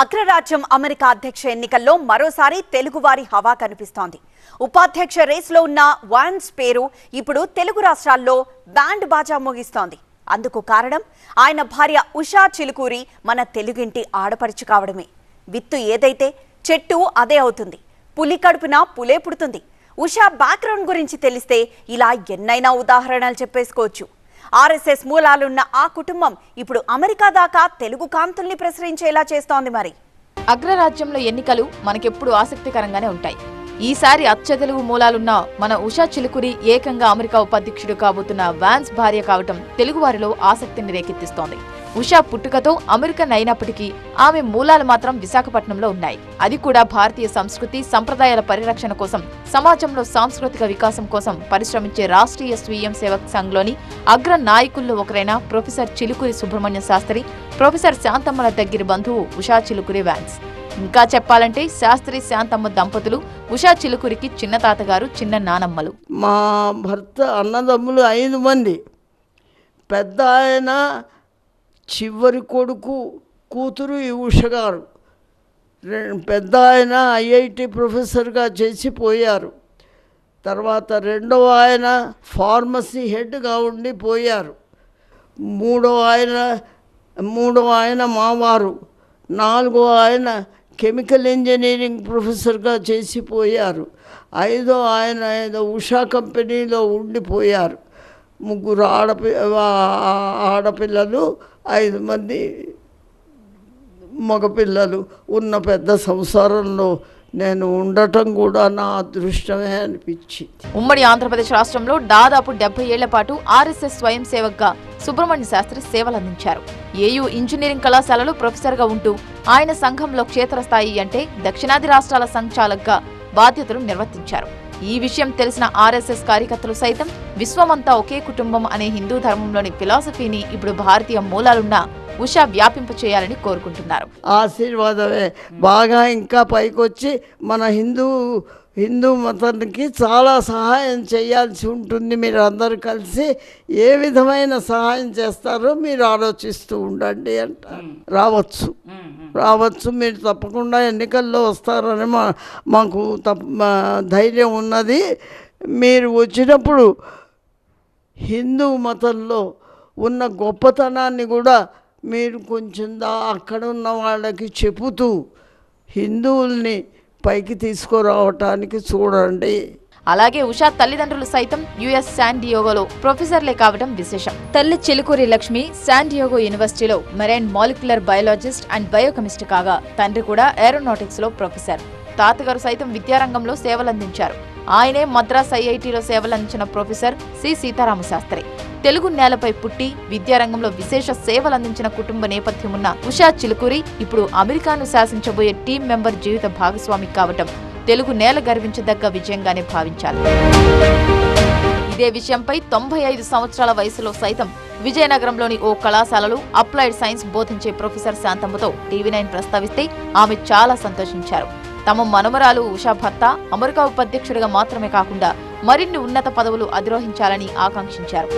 అగ్రరాజ్యం అమెరికా అధ్యక్ష ఎన్నికల్లో మరోసారి తెలుగువారి హవా కనిపిస్తోంది. ఉపాధ్యక్ష రేసులో ఉన్న వాన్స్ పేరు ఇప్పుడు తెలుగు రాష్ట్రాల్లో బ్యాండ్ బాజా మోగిస్తోంది. అందుకు కారణం ఆయన భార్య ఉషా చిలుకూరి మన తెలుగింటి ఆడపడుచు కావడమే. విత్తు ఏదైతే చెట్టు అదే అవుతుంది. పులి కడుపున పులే పుడుతుంది. ఉషా బ్యాక్గ్రౌండ్ గురించి తెలిస్తే ఇలా ఎన్నైనా ఉదాహరణలు చెప్పేసుకోవచ్చు. ఆర్ఎస్ఎస్ మూలాలున్న ఆ కుటుంబం ఇప్పుడు అమెరికా దాకా తెలుగు కాంతుల్ని ప్రసరించేలా చేస్తోంది మరి. అగ్రరాజ్యంలో ఎన్నికలు మనకెప్పుడు ఆసక్తికరంగానే ఉంటాయి. ఈసారి అచ్చతెలుగు మూలాలున్న మన ఉషా చిలుకురి ఏకంగా అమెరికా ఉపాధ్యక్షుడు కాబోతున్న వాన్స్ భార్య కావటం తెలుగువారిలో ఆసక్తిని రేకెత్తిస్తోంది. ఉషా పుట్టుకతో అమెరికన్ అయినప్పటికీ ఆమె మూలాలు మాత్రం విశాఖపట్నంలో ఉన్నాయి. అది కూడా భారతీయ సంస్కృతి సంప్రదాయాల పరిరక్షణ కోసం సమాజంలో సాంస్కృతిక వికాసం కోసం పరిశ్రమించే రాష్ట్రీయ స్వీయం సేవక్ సంఘ్లోని అగ్ర నాయకుల్లో ఒకరైన ప్రొఫెసర్ చిలుకురి సుబ్రహ్మణ్య శాస్త్రి ప్రొఫెసర్ శాంతమ్మల దగ్గర బంధువు ఉషా చిలుకురి వ్యాన్స్. ఇంకా చెప్పాలంటే శాస్త్రి శాంతమ్మ దంపతులు ఉషా చిలుకురికి చిన్న తాతగారు చిన్న నానమ్మలు. మా భర్త అన్నదమ్ములు ఐదు మంది. పెద్ద ఆయన చివరి కొడుకు కూతురు ఈ ఉష గారు. రె- పెద్ద ఆయన ఐఐటి ప్రొఫెసర్గా చేసి పోయారు. తర్వాత రెండవ ఆయన ఫార్మసీ హెడ్గా ఉండి పోయారు. మూడో ఆయన మూడో ఆయన మావారు. నాలుగో ఆయన కెమికల్ ఇంజనీరింగ్ ప్రొఫెసర్గా చేసిపోయారు ఐదో ఆయన ఏదో ఉషా కంపెనీలో ఉండిపోయారు. ముగ్గురు ఆడపి ఆడపిల్లలు ఐదు మంది మగపిల్లలు ఉన్న పెద్ద సంసారంలో నేను ఉండటం కూడా నా అదృష్టమే అనిపించింది. ఉమ్మడి ఆంధ్రప్రదేశ్ రాష్ట్రంలో దాదాపు డెబ్బై ఏళ్ళ పాటు ఆర్ఎస్ఎస్ స్వయం సేవక్గా సుబ్రహ్మణ్య శాస్త్రి సేవలందించారు. ఏయూ ఇంజనీరింగ్ కళాశాలలో ప్రొఫెసర్గా ఉంటూ ఆయన సంఘంలో క్షేత్రస్థాయి అంటే దక్షిణాది రాష్ట్రాల సంచాలక్గా బాధ్యతలు నిర్వర్తించారు. ఈ విషయం తెలిసిన ఆర్ఎస్ఎస్ కార్యకర్తలు సైతం విశ్వమంతా ఒకే కుటుంబం అనే హిందూ ధర్మంలోని ఫిలాసఫీని ఇప్పుడు భారతీయ మూలాలున్న ఉషా వ్యాపింప చేయాలని కోరుకుంటున్నారు. ఆశీర్వాదమే. బాగా ఇంకా పైకొచ్చి మన హిందూ హిందూ మతానికి చాలా సహాయం చేయాల్సి ఉంటుంది. మీరు అందరూ కలిసి ఏ విధమైన సహాయం చేస్తారో మీరు ఆలోచిస్తూ ఉండండి అంట. రావచ్చు. రావచ్చు. మీరు తప్పకుండా ఎన్నికల్లో వస్తారని మా మాకు తప్ప మా ధైర్యం ఉన్నది. మీరు వచ్చినప్పుడు హిందూ మతంలో ఉన్న గొప్పతనాన్ని కూడా మీరు కొంచెం దా అక్కడ ఉన్న వాళ్ళకి చెబుతూ హిందువుల్ని పైకి తీసుకురావటానికి చూడండి. అలాగే ఉషా తల్లిదండ్రులు సైతం యుఎస్ శాన్ డియోగోలో ప్రొఫెసర్లే కావడం విశేషం. తల్లి చిలుకూరి లక్ష్మి శాన్ డియోగో యూనివర్సిటీలో marine molecular biologist and biochemist కాగా తండ్రి కూడా ఏరోనాటిక్స్లో ప్రొఫెసర్. తాతగారు సైతం విద్యారంగంలో సేవలందించారు. ఆయనే మద్రాస్ ఐఐటిలో సేవలందించిన ప్రొఫెసర్ సి సీతారామ శాస్త్రి తెలుగు నేలపై పుట్టి విద్యారంగంలో విశేష సేవలందించిన కుటుంబ నేపథ్యమున్న ఉషా చిలుకూరి ఇప్పుడు అమెరికాను శాసించబోయే టీం మెంబర్ జీవిత భాగస్వామి కావటం తెలుగు నేల గర్వించదగ్గ విజయంగానే భావించాలి. ఇదే విషయంపై తొంభై ఐదు సంవత్సరాల వయసులో సైతం విజయనగరంలోని ఓ కళాశాలలో అప్లైడ్ సైన్స్ బోధించే ప్రొఫెసర్ శాంతమ్మతో టీవీ నైన్ ప్రస్తావిస్తే ఆమె చాలా సంతోషించారు. తమ మనమరాలు ఉషా భర్త అమెరికా ఉపాధ్యక్షుడిగా మాత్రమే కాకుండా మరిన్ని ఉన్నత పదవులు అధిరోహించాలని ఆకాంక్షించారు.